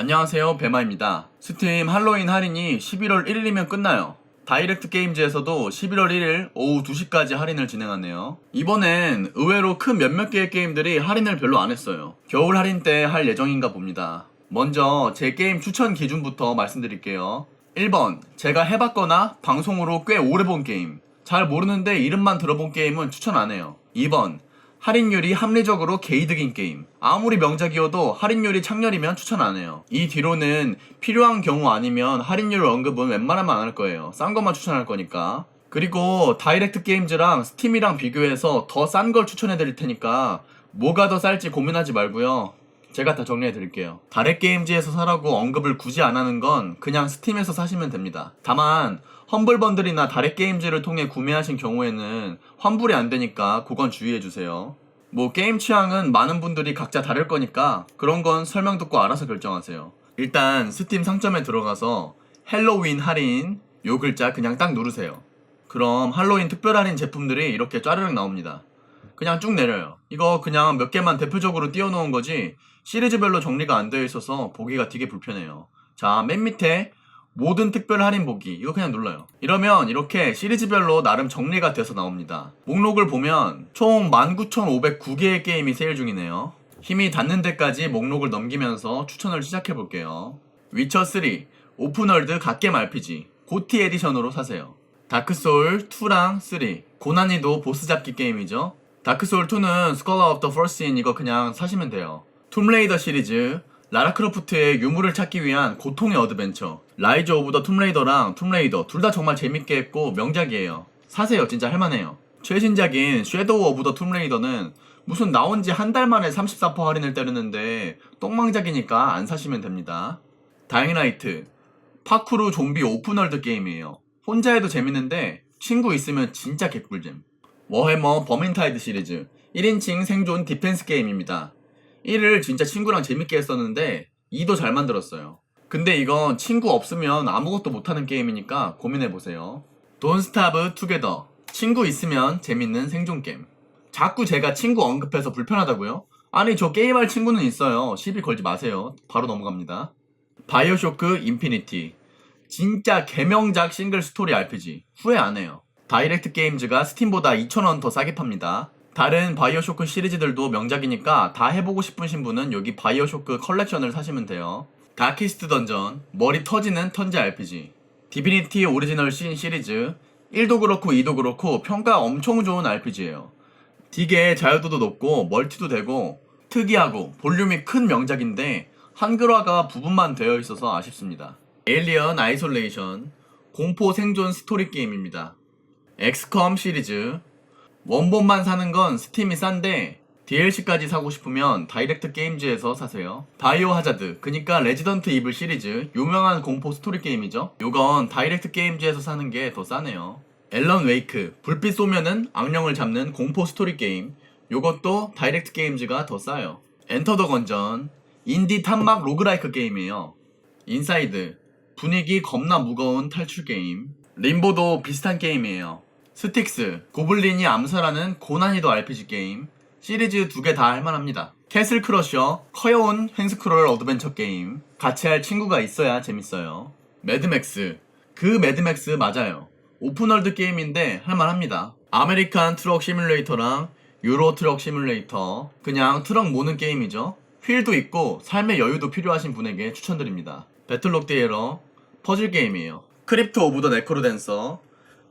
안녕하세요 배마입니다. 스팀 할로윈 할인이 11월 1일이면 끝나요. 다이렉트 게임즈에서도 11월 1일 오후 2시까지 할인을 진행하네요. 이번엔 의외로 큰 몇몇 개의 게임들이 할인을 별로 안 했어요. 겨울 할인 때 할 예정인가 봅니다. 먼저 제 게임 추천 기준부터 말씀드릴게요. 1번 제가 해봤거나 방송으로 꽤 오래 본 게임 잘 모르는데 이름만 들어본 게임은 추천 안 해요. 2번 할인율이 합리적으로 개이득인 게임. 아무리 명작이어도 할인율이 창렬이면 추천 안 해요. 이 뒤로는 필요한 경우 아니면 할인율 언급은 웬만하면 안 할 거예요. 싼 것만 추천할 거니까. 그리고 다이렉트 게임즈랑 스팀이랑 비교해서 더 싼 걸 추천해 드릴 테니까 뭐가 더 쌀지 고민하지 말고요. 제가 다 정리해 드릴게요. 다렉 게임즈에서 사라고 언급을 굳이 안 하는 건 그냥 스팀에서 사시면 됩니다. 다만 험블 번들이나 다렉 게임즈를 통해 구매하신 경우에는 환불이 안 되니까 그건 주의해 주세요. 뭐 게임 취향은 많은 분들이 각자 다를 거니까 그런 건 설명 듣고 알아서 결정하세요. 일단 스팀 상점에 들어가서 헬로윈 할인 요 글자 그냥 딱 누르세요. 그럼 할로윈 특별 할인 제품들이 이렇게 짜르륵 나옵니다. 그냥 쭉 내려요. 이거 그냥 몇 개만 대표적으로 띄워놓은 거지 시리즈별로 정리가 안 되어 있어서 보기가 되게 불편해요. 자, 맨 밑에 모든 특별 할인 보기 이거 그냥 눌러요. 이러면 이렇게 시리즈별로 나름 정리가 돼서 나옵니다. 목록을 보면 총 19,509개의 게임이 세일 중이네요. 힘이 닿는 데까지 목록을 넘기면서 추천을 시작해 볼게요. 위쳐 3 오픈월드 갓겜 RPG 고티 에디션으로 사세요. 다크소울 2랑 3 고난이도 보스 잡기 게임이죠. 다크소울 2는 스컬러 오브 더 퍼스인 이거 그냥 사시면 돼요. 툼레이더 시리즈 라라 크로프트의 유물을 찾기 위한 고통의 어드벤처 라이즈 오브 더 툼레이더랑 툼레이더 둘 다 정말 재밌게 했고 명작이에요. 사세요 진짜 할만해요. 최신작인 섀도우 오브 더 툼레이더는 무슨 나온 지 한 달 만에 34% 할인을 때리는데 똥망작이니까 안 사시면 됩니다. 다잉라이트 파쿠르 좀비 오픈월드 게임이에요. 혼자 해도 재밌는데 친구 있으면 진짜 개꿀잼. 워해머 버민타이드 시리즈 1인칭 생존 디펜스 게임입니다. 1을 진짜 친구랑 재밌게 했었는데 2도 잘 만들었어요. 근데 이건 친구 없으면 아무것도 못하는 게임이니까 고민해보세요. 돈 스타브 투게더 친구 있으면 재밌는 생존 게임. 자꾸 제가 친구 언급해서 불편하다고요? 아니 저 게임할 친구는 있어요. 시비 걸지 마세요. 바로 넘어갑니다. 바이오쇼크 인피니티 진짜 개명작 싱글 스토리 RPG 후회 안 해요. 다이렉트 게임즈가 스팀보다 2,000원 더 싸게 팝니다. 다른 바이오쇼크 시리즈들도 명작이니까 다 해보고 싶으신 분은 여기 바이오쇼크 컬렉션을 사시면 돼요. 다키스트 던전, 머리 터지는 턴제 RPG, 디비니티 오리지널 신 시리즈, 1도 그렇고 2도 그렇고 평가 엄청 좋은 RPG예요. 되게 자유도도 높고 멀티도 되고 특이하고 볼륨이 큰 명작인데 한글화가 부분만 되어 있어서 아쉽습니다. 에일리언 아이솔레이션 공포 생존 스토리 게임입니다. 엑스컴 시리즈 원본만 사는 건 스팀이 싼데 DLC까지 사고 싶으면 다이렉트 게임즈에서 사세요. 바이오 하자드, 그니까 레지던트 이블 시리즈 유명한 공포 스토리 게임이죠. 요건 다이렉트 게임즈에서 사는 게 더 싸네요. 앨런 웨이크, 불빛 쏘면은 악령을 잡는 공포 스토리 게임. 요것도 다이렉트 게임즈가 더 싸요. 엔터 더 건전, 인디 탐막 로그라이크 게임이에요. 인사이드, 분위기 겁나 무거운 탈출 게임. 림보도 비슷한 게임이에요. 스틱스, 고블린이 암살하는 고난이도 RPG 게임. 시리즈 두 개 다 할만합니다. 캐슬 크러셔, 커여운 횡스크롤 어드벤처 게임. 같이 할 친구가 있어야 재밌어요. 매드맥스, 그 매드맥스 맞아요. 오픈월드 게임인데 할만합니다. 아메리칸 트럭 시뮬레이터랑 유로 트럭 시뮬레이터. 그냥 트럭 모는 게임이죠. 휠도 있고 삶의 여유도 필요하신 분에게 추천드립니다. 배틀록 디에러 퍼즐 게임이에요. 크립트 오브 더 네크로댄서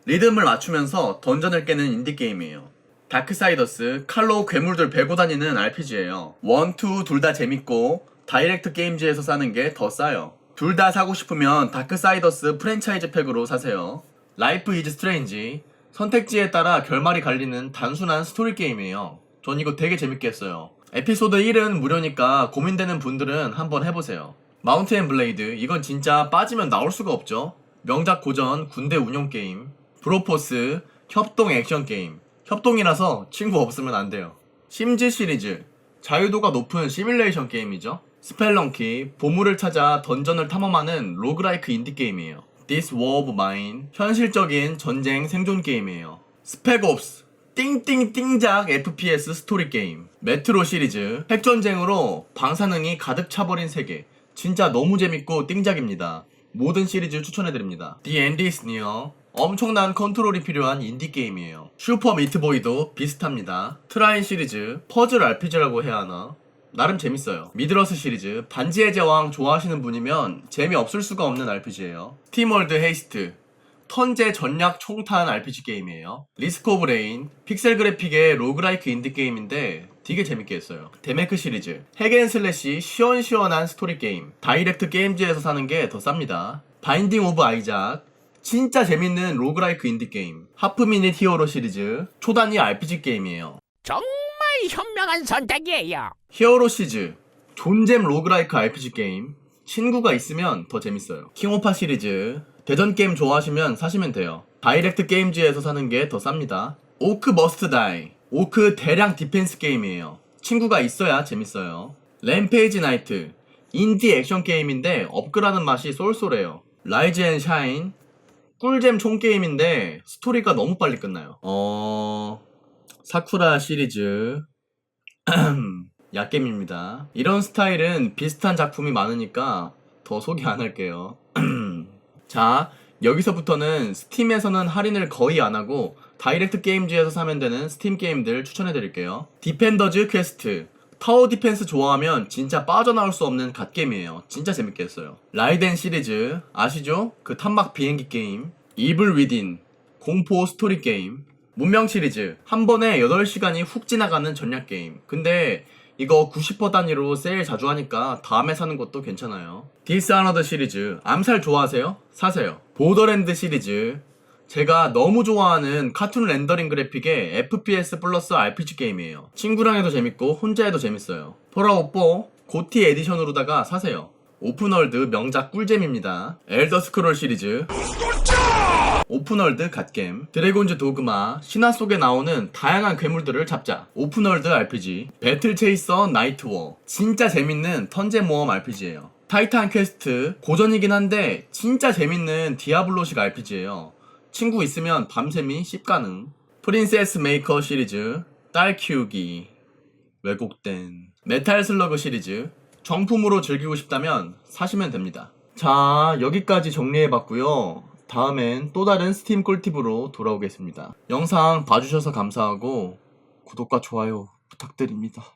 리듬을 맞추면서 던전을 깨는 인디 게임이에요. 다크사이더스, 칼로 괴물들 베고 다니는 RPG예요. 원, 투 둘 다 재밌고 다이렉트 게임즈에서 사는 게 더 싸요. 둘 다 사고 싶으면 다크사이더스 프랜차이즈 팩으로 사세요. 라이프 이즈 스트레인지 선택지에 따라 결말이 갈리는 단순한 스토리 게임이에요. 전 이거 되게 재밌게 했어요. 에피소드 1은 무료니까 고민되는 분들은 한번 해보세요. 마운트 앤 블레이드 이건 진짜 빠지면 나올 수가 없죠. 명작 고전 군대 운용 게임. 브로포스 협동 액션 게임. 협동이라서 친구 없으면 안 돼요. 심즈 시리즈 자유도가 높은 시뮬레이션 게임이죠. 스펠런키 보물을 찾아 던전을 탐험하는 로그라이크 인디 게임이에요. This War of Mine 현실적인 전쟁 생존 게임이에요. 스펙옵스 띵띵띵작 FPS 스토리 게임 메트로 시리즈 핵전쟁으로 방사능이 가득 차버린 세계 진짜 너무 재밌고 띵작입니다. 모든 시리즈 추천해드립니다. The End is Near. 엄청난 컨트롤이 필요한 인디게임이에요. 슈퍼 미트보이도 비슷합니다. 트라인 시리즈, 퍼즐 RPG라고 해야 하나? 나름 재밌어요. 미드러스 시리즈, 반지의 제왕 좋아하시는 분이면 재미없을 수가 없는 RPG예요. 팀월드 헤이스트, 턴제 전략 총탄 RPG 게임이에요. 리스크 오브 레인, 픽셀 그래픽의 로그라이크 인디 게임인데 되게 재밌게 했어요. 데메크 시리즈, 핵앤슬래시 시원시원한 스토리 게임, 다이렉트 게임즈에서 사는 게 더 쌉니다. 바인딩 오브 아이작, 진짜 재밌는 로그라이크 인디 게임, 하프 미닛 히어로 시리즈, 초단위 RPG 게임이에요. 정말 현명한 선택이에요. 히어로 시즈 존잼 로그라이크 RPG 게임 친구가 있으면 더 재밌어요. 킹오파 시리즈 대전 게임 좋아하시면 사시면 돼요. 다이렉트 게임즈에서 사는 게 더 쌉니다. 오크 머스트 다이 오크 대량 디펜스 게임이에요. 친구가 있어야 재밌어요. 램페이지 나이트 인디 액션 게임인데 업그라는 맛이 쏠쏠해요. 라이즈 앤 샤인 꿀잼 총 게임인데 스토리가 너무 빨리 끝나요 어... 사쿠라 시리즈 약겜입니다. 이런 스타일은 비슷한 작품이 많으니까 더 소개 안 할게요. 자, 여기서부터는 스팀에서는 할인을 거의 안 하고 다이렉트 게임즈에서 사면 되는 스팀 게임들 추천해 드릴게요. 디펜더즈 퀘스트. 타워 디펜스 좋아하면 진짜 빠져나올 수 없는 갓게임이에요. 진짜 재밌게 했어요. 라이덴 시리즈 아시죠? 그 탐막 비행기 게임. 이블 위딘. 공포 스토리 게임. 문명 시리즈 한 번에 8시간이 훅 지나가는 전략 게임 근데 이거 90% 단위로 세일 자주 하니까 다음에 사는 것도 괜찮아요 디스 아너더 시리즈 암살 좋아하세요? 사세요 보더랜드 시리즈 제가 너무 좋아하는 카툰 렌더링 그래픽의 FPS 플러스 RPG 게임이에요. 친구랑 해도 재밌고 혼자 해도 재밌어요. 폴아웃4 고티 에디션으로다가 사세요. 오픈월드 명작 꿀잼입니다. 엘더 스크롤 시리즈. 오픈월드 갓겜, 드래곤즈 도그마, 신화 속에 나오는 다양한 괴물들을 잡자, 오픈월드 RPG, 배틀 체이서 나이트워, 진짜 재밌는 턴제 모험 RPG예요. 타이탄 퀘스트, 고전이긴 한데 진짜 재밌는 디아블로식 RPG예요. 친구 있으면 밤샘이 씹가능. 프린세스 메이커 시리즈, 딸 키우기, 왜곡된 메탈 슬러그 시리즈, 정품으로 즐기고 싶다면 사시면 됩니다. 자, 여기까지 정리해봤고요. 다음엔 또 다른 스팀 꿀팁으로 돌아오겠습니다. 영상 봐주셔서 감사하고 구독과 좋아요 부탁드립니다.